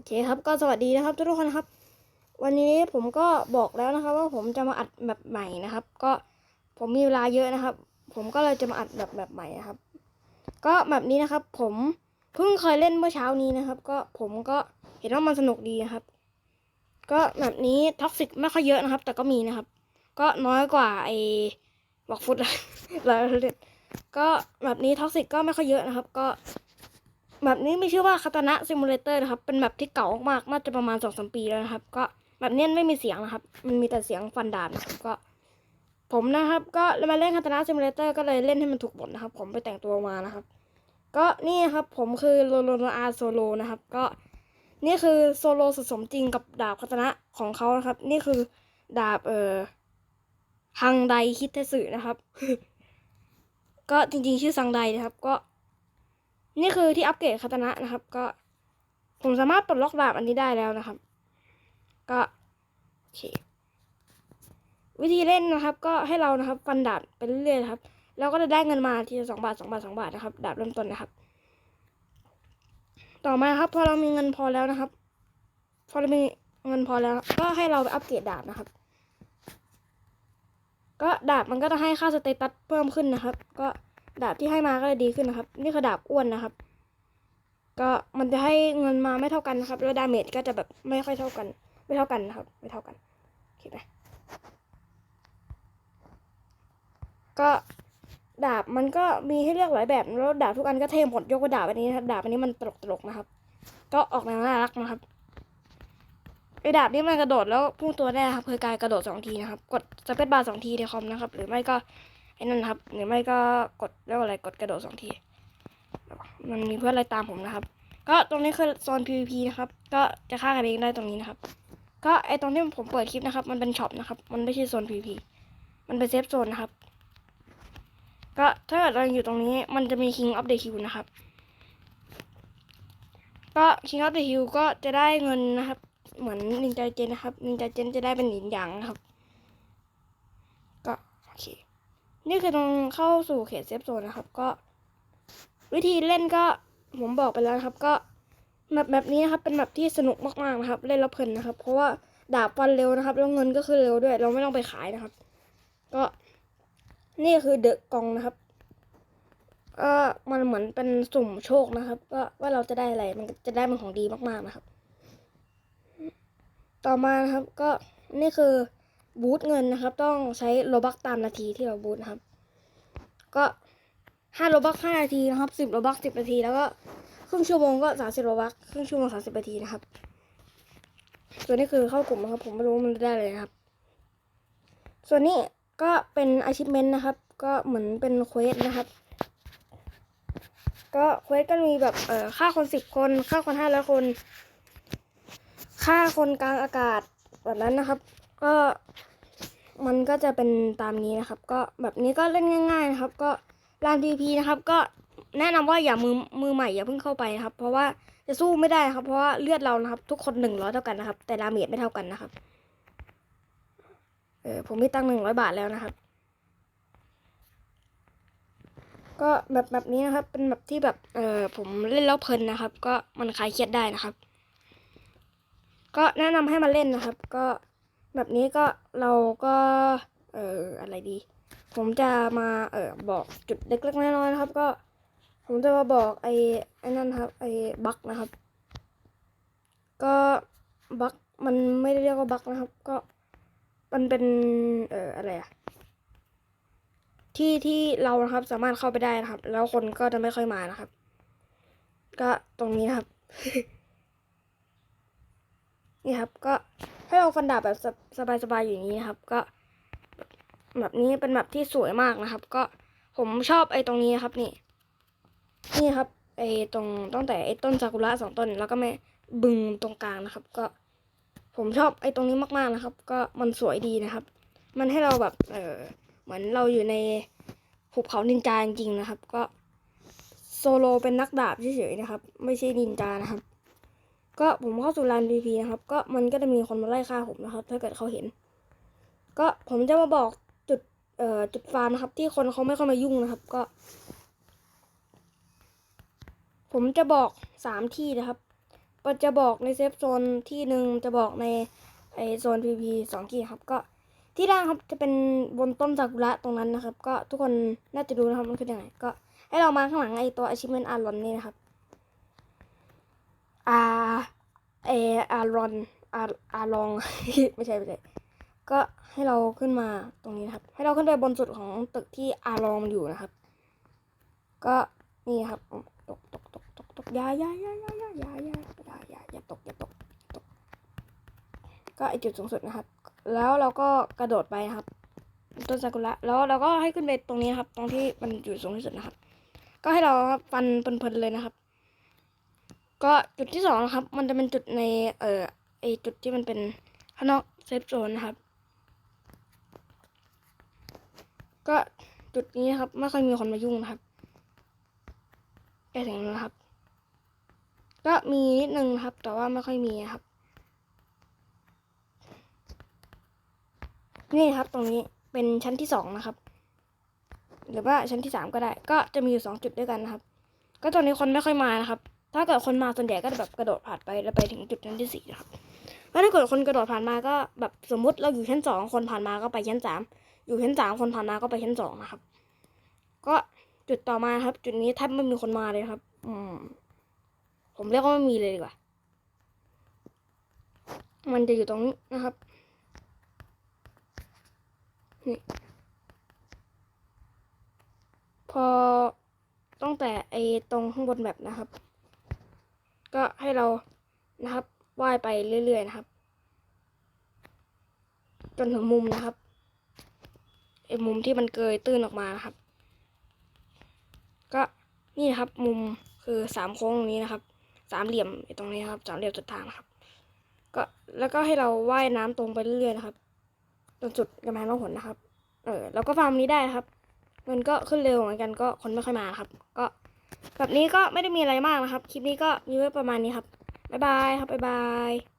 อเคครับก็สวัสดีนะครับทุกคนครับ วันนี้ผมก็บอกแล้วนะครับ ว่าผมจะมาอัดแบบใหม่นะครับ ก็ผมมีเวลาเยอะนะครับ ผมก็เลยจะมาอัดแบบแบบใหม่นะครับ ก็แบบนี้นะครับ ผมเพิ่งเคยเล่นเมื่อเช้านี้นะครับ ก็ผมก็เห็นว่ามันสนุกดีนะครับ ก็แบบนี้ท็อกซิกไม่ค่อยเยอะนะครับ แต่ก็มีนะครับ ก็น้อยกว่าไอ้บอกฟุตแล้วเล่นก็แบบนี้ท็อกซิกก็ไม่ค่อยเยอะนะครับ ก็ แบบนี้มีชื่อว่าคาตานะซิมูเลเตอร์นะครับ เป็นแบบที่เก่ามากๆน่าจะประมาณสองสมปีแล้วนะครับ ก็แบบนี้ไม่มีเสียงนะครับ มันมีแต่เสียงฟันดาบนะครับก็ ผมนะครับ ก็มาเล่นคาตานะซิมูเลเตอร์ก็เลยเล่นให้มันถูกบทนะครับ ผมไปแต่งตัวมานะครับ ก็นี่ครับผมคือโลโลโนอาโซโลนะครับ ก็นี่คือโซโลสดสมจริงกับดาบคาตานะของเขานะครับ นี่คือดาบเอ่อฮังไดคิดเทสึนะครับ ก็จริงๆชื่อซังไดนะครับ ก็ นี่คือที่อัปเกรดคาตานะนะครับ ก็ผมสามารถปลดล็อกดาบอันนี้ได้แล้วนะครับ ก็โอเควิธีเล่นนะครับ ก็ให้เรานะครับฟันดาบไปเรื่อยๆครับเราก็จะได้เงินมาทีละสองบาทสองบาทสองบาทนะครับดาบเริ่มต้นนะครับ ต่อมาครับ พอเรามีเงินพอแล้วนะครับ พอเรามีเงินพอแล้ว ก็ให้เราไปอัปเกรดดาบนะครับ ก็ดาบมันก็จะให้ค่าสเตตัสเพิ่มขึ้นนะครับ ก็ ดาบที่ให้มาก็จะดีขึ้นนะครับ นี่คือดาบอ้วนนะครับ ก็มันจะให้เงินมาไม่เท่ากันนะครับ แล้วดาเมจก็จะแบบไม่ค่อยเท่ากัน ไม่เท่ากันนะครับ ไม่เท่ากันโอเคไหมก็ดาบมันก็มีให้เลือกหลายแบบแล้วดาบทุกอันก็เท่หมดยกว้นดาบอันนี้นะครับดาบอันนี้มันตลกตลกๆนะครับ ก็ออกแนวน่ารักนะครับไอดาบนี้มันกระโดดแล้วพุ่งตัวได้นะครับเคยกายกระโดดสองทีนะครับ กดสเปซบาร์สองทีในคอมนะครับ หรือไม่ก็ นั่นนะครับหรือไม่ก็กดเรียกว่าอะไรกดกระโดดสองทีมันมีเพื่อนอะไรตามผมนะครับ ก็ตรงนี้คือโซน PVP นะครับ ก็จะฆ่ากันเองได้ตรงนี้นะครับ ก็ไอตรงที่ผมเปิดคลิปนะครับ มันเป็นช็อปนะครับ มันไม่ใช่โซน PVP มันเป็นเซฟโซนนะครับ ก็ถ้าเกิดเราอยู่ตรงนี้มันจะมี King of the Hill นะครับ ก็ King of the Hill ก็จะได้เงินนะครับ เหมือนนินจาเจนนะครับนินจาเจนจะได้เป็นหินหยางนะครับ ก็โอเค นี่คือตรงเข้าสู่เขตเซฟโซนนะครับ ก็ วิธีเล่นก็ผมบอกไปแล้วครับ ก็แบบแบบนี้นะครับ เป็นแบบที่สนุกมากๆนะครับ เล่นแล้วเพลินนะครับ เพราะว่าดาบฟันเร็วนะครับแล้วเงินก็คือเร็วด้วย เราไม่ต้องไปขายนะครับ ก็นี่คือเดอะกองนะครับเออมันเหมือนเป็นสุ่มโชคนะครับ ว่าว่าเราจะได้อะไรมันจะได้เป็นของดีมากๆนะครับ ต่อมานะครับ ก็นี่คือ บูทเงินนะครับ ต้องใช้โลบักตามนาทีที่เราบูทนะครับ ก็ห้าโลบักห้านาทีนะครับสิบโลบักสิบนาที แล้วก็ครึ่งชั่วโมงก็สามสิบโลบักครึ่งชั่วโมงสามสิบนาทีนะครับส่วนนี้คือเข้ากลุ่มนะครับ ผมไม่รู้มันได้เลยนะครับ ส่วนนี้ก็เป็น achievement นะครับ ก็เหมือนเป็นเควสนะครับ ก็เควสก็มีแบบเอ่อฆ่าคนสิบคนฆ่าคนห้าร้อยคนฆ่าคนกลางอากาศแบบนั้นนะครับ ก็มันก็จะเป็นตามนี้นะครับ ก็แบบนี้ก็เล่นง่าย ๆ นะครับ ก็ลาน PVP นะครับ ก็แนะนำว่าอย่ามือมือใหม่อย่าเพิ่งเข้าไปนะครับ เพราะว่าจะสู้ไม่ได้ครับ เพราะว่าเลือดเรานะครับ ทุกคนหนึ่งร้อยเท่ากันนะครับ แต่ดาเมจไม่เท่ากันนะครับเออผมมีตังหนึ่งร้อยบาทแล้วนะครับ ก็แบบแบบนี้นะครับ เป็นแบบที่แบบเออผมเล่นแล้วเพลินนะครับ ก็มันคลายเครียดได้นะครับ ก็แนะนำให้มาเล่นนะครับ ก็ แบบนี้ก็เราก็เอออะไรดี ผมจะมาเออบอกจุดเล็กๆน้อยๆนะครับ ก็ ผมจะมาบอกไอ้ไอ้นั่นครับไอ้บั๊กนะครับ ก็บั๊กมันไม่ได้เรียกว่าบั๊กนะครับ ก็มันเป็นเอออะไรอะที่ที่เรานะครับสามารถเข้าไปได้นะครับ แล้วคนก็จะไม่ค่อยมานะครับ ก็ตรงนี้นะครับ นี่ครับก็ ให้เราฟันดาบแบบสบายๆอยู่างนี้นะครับ ก็ แบบนี้เป็นแบบที่สวยมากนะครับ ก็ผมชอบไอ้ตรงนี้ครับนี่ นี่ครับไอ้ตรงตั้งแต่ไอ้ต้นซากุระสองต้น แล้วก็แม่บึงตรงกลางนะครับ ก็ ผมชอบไอ้ตรงนี้มากๆนะครับ ก็มันสวยดีนะครับ มันให้เราแบบเออเหมือนเราอยู่ในหุบเขานินจาจริงๆนะครับ ก็โซโลเป็นนักดาบเฉยๆนะครับ ไม่ใช่นินจานะครับ ก็ผมเข้าสู่ลานพีพีนะครับ ก็มันก็จะมีคนมาไล่ฆ่าผมนะครับ ถ้าเกิดเขาเห็น ก็ผมจะมาบอกจุดเอ่อจุดฟาร์มนะครับ ที่คนเขาไม่เข้ามายุ่งนะครับ ก็ ผมจะบอกสามที่นะครับจะบอกในเซฟโซนที่หนึ่งจะบอกในไอโซน PVP สองที่ครับก็ที่ล่างครับจะเป็นบนต้นซากุระตรงนั้นนะครับ ก็ทุกคนน่าจะรู้นะครับมันคือยังไงก็ให้เรามาข้างหลังไอตัว achievement อารอนนี่นะครับ อาเออารอนอาอารอง ไม่ใช่ไม่ใช่ก็ให้เราขึ้นมาตรงนี้นะครับ ให้เราขึ้นไปบนสุดของตึกที่อารองอยู่นะครับ ก็นี่ครับตกตกตกตกตกยายายายายายายายายายาตกอย่าตกตก ก็ไอจุดสูงสุดนะครับ แล้วเราก็กระโดดไปนะครับต้นซากุระแล้วเราก็ให้ขึ้นไปตรงนี้ครับ ตรงที่มันอยู่สูงที่สุดนะครับ ก็ให้เราครับฟันเพลินๆเลยนะครับ ก็จุดที่สองนะครับ มันจะเป็นจุดในเอ่อไอจุดที่มันเป็นข้างนอกเซฟโซนนะครับ ก็จุดนี้นะครับไม่ค่อยมีคนมายุ่งนะครับใกล้ถึงนะครับ ก็มีนิดนึงนครับ แต่ว่าไม่ค่อยมีครับ นี่ครับตรงนี้เป็นชั้นที่สองนะครับ หรือว่าชั้นที่สามก็ได้ ก็จะมีอยู่สองจุดด้วยกันนะครับ ก็ตอนนี้คนไม่ค่อยมานะครับ ถ้าเกิดคนมาส่วนใหญ่ก็จะแบบกระโดดผ่านไปแล้วไปถึงจุดชั้นที่สี่นะครับแล้วถ้าเกิดคนกระโดดผ่านมาก็แบบสมมติเราอยู่ชั้นสองคนผ่านมาก็ไปชั้นสามอยู่ชั้นสามคนผ่านมาก็ไปชั้นสองนะครับ ก็จุดต่อมาครับ จุดนี้แทบไม่มีคนมาเลยครับ อืม ผมเรียกว่าไม่มีเลยดีกว่า มันจะอยู่ตรงนี้นะครับนี่พอตั้งแต่ไอ้ตรงข้างบนแบบนะครับ ก็ให้เรานะครับว่ายไปเรื่อยๆนะครับ จนถึงมุมนะครับไอ้มุมที่มันเกยตื้นออกมานะครับ ก็นี่นะครับมุมคือสามโค้งตรงนี้นะครับ สามเหลี่ยมไอ้ตรงนี้ครับสามเหลี่ยมสุดทางนะครับ ก็แล้วก็ให้เราว่ายน้ำตรงไปเรื่อยๆนะครับจนสุดกำแพงล่องหนนะครับ เออแล้วก็ฟาร์มนี้ได้ครับ เงินก็ขึ้นเร็วเหมือนกันก็คนไม่ค่อยมาครับ ก็ แบบนี้ก็ไม่ได้มีอะไรมากนะครับ คลิปนี้ก็มีไว้ประมาณนี้ครับ บ๊ายบายครับ บ๊ายบาย